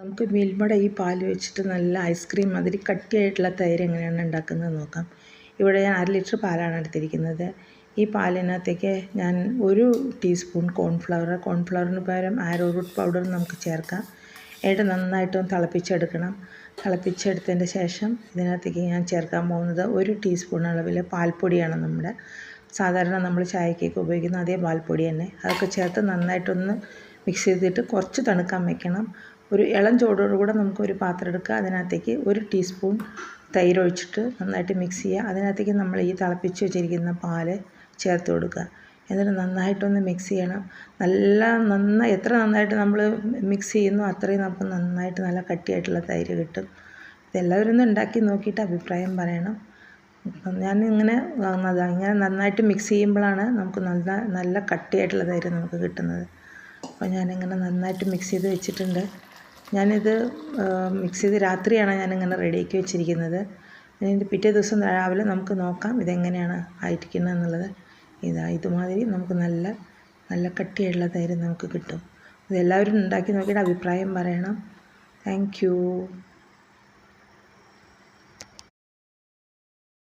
നമുക്ക് മിൽമയുടെ ഈ പാൽ വെച്ചിട്ട് നല്ല ഐസ്ക്രീം മാതിരി കട്ടിയായിട്ടുള്ള തൈര് എങ്ങനെയാണ് ഉണ്ടാക്കുന്നത് നോക്കാം. ഇവിടെ ഞാൻ അര ലിറ്റർ പാലാണ് എടുത്തിരിക്കുന്നത്. ഈ പാലിനകത്തേക്ക് ഞാൻ ഒരു ടീസ്പൂൺ കോൺഫ്ലവർ കോൺഫ്ലവറിന് പകരം ആരോറൂട്ട് പൗഡർ നമുക്ക് ചേർക്കാം. എന്നിട്ട് നന്നായിട്ടൊന്ന് തിളപ്പിച്ചെടുക്കണം. തിളപ്പിച്ചെടുത്തതിന്റെ ശേഷം ഇതിനകത്തേക്ക് ഞാൻ ചേർക്കാൻ പോകുന്നത് ഒരു ടീസ്പൂൺ അളവിൽ പാൽപ്പൊടിയാണ് നമ്മുടെ. സാധാരണ നമ്മൾ ചായക്കൊക്കെ ഉപയോഗിക്കുന്ന അതേ പാൽപ്പൊടി തന്നെ. അതൊക്കെ ചേർത്ത് നന്നായിട്ടൊന്ന് മിക്സ് ചെയ്തിട്ട് കുറച്ച് തണുക്കാൻ വെക്കണം. ഒരു ഇളം ചൂടോടുകൂടെ നമുക്കൊരു പാത്രം എടുക്കുക. അതിനകത്തേക്ക് ഒരു ടീസ്പൂൺ തൈര് ഒഴിച്ചിട്ട് നന്നായിട്ട് മിക്സ് ചെയ്യുക. അതിനകത്തേക്ക് നമ്മൾ ഈ തിളപ്പിച്ച് വെച്ചിരിക്കുന്ന പാൽ ചേർത്ത് കൊടുക്കുക. എന്നിട്ട് നന്നായിട്ടൊന്ന് മിക്സ് ചെയ്യണം. നല്ല നന്നായി എത്ര നന്നായിട്ട് നമ്മൾ മിക്സ് ചെയ്യുന്നു അത്രയും നമുക്ക് നന്നായിട്ട് നല്ല കട്ടിയായിട്ടുള്ള തൈര് കിട്ടും. ഇതെല്ലാവരും ഒന്ന് ഉണ്ടാക്കി നോക്കിയിട്ട് അഭിപ്രായം പറയണം. ഞാൻ ഇങ്ങനെ ഇങ്ങനെ നന്നായിട്ട് മിക്സ് ചെയ്യുമ്പോഴാണ് നമുക്ക് നല്ല നല്ല കട്ടിയായിട്ടുള്ള തൈര് നമുക്ക് കിട്ടുന്നത്. അപ്പോൾ ഞാനിങ്ങനെ നന്നായിട്ട് മിക്സ് ചെയ്ത് വെച്ചിട്ടുണ്ട്. ഞാനിത് മിക്സ് ചെയ്ത് രാത്രിയാണ് ഞാനിങ്ങനെ റെഡിയാക്കി വെച്ചിരിക്കുന്നത്. ഇതിന്റെ പിറ്റേ ദിവസം രാവിലെ നമുക്ക് നോക്കാം ഇതെങ്ങനെയാണ് ആയിരിക്കുന്നത് എന്നുള്ളത്. ഇതാ ഇതുമാതിരി നമുക്ക് നല്ല നല്ല കട്ടിയുള്ള തൈര് നമുക്ക് കിട്ടും. ഇതെല്ലാവരും ഉണ്ടാക്കി നോക്കിയിട്ട് അഭിപ്രായം പറയണം. താങ്ക്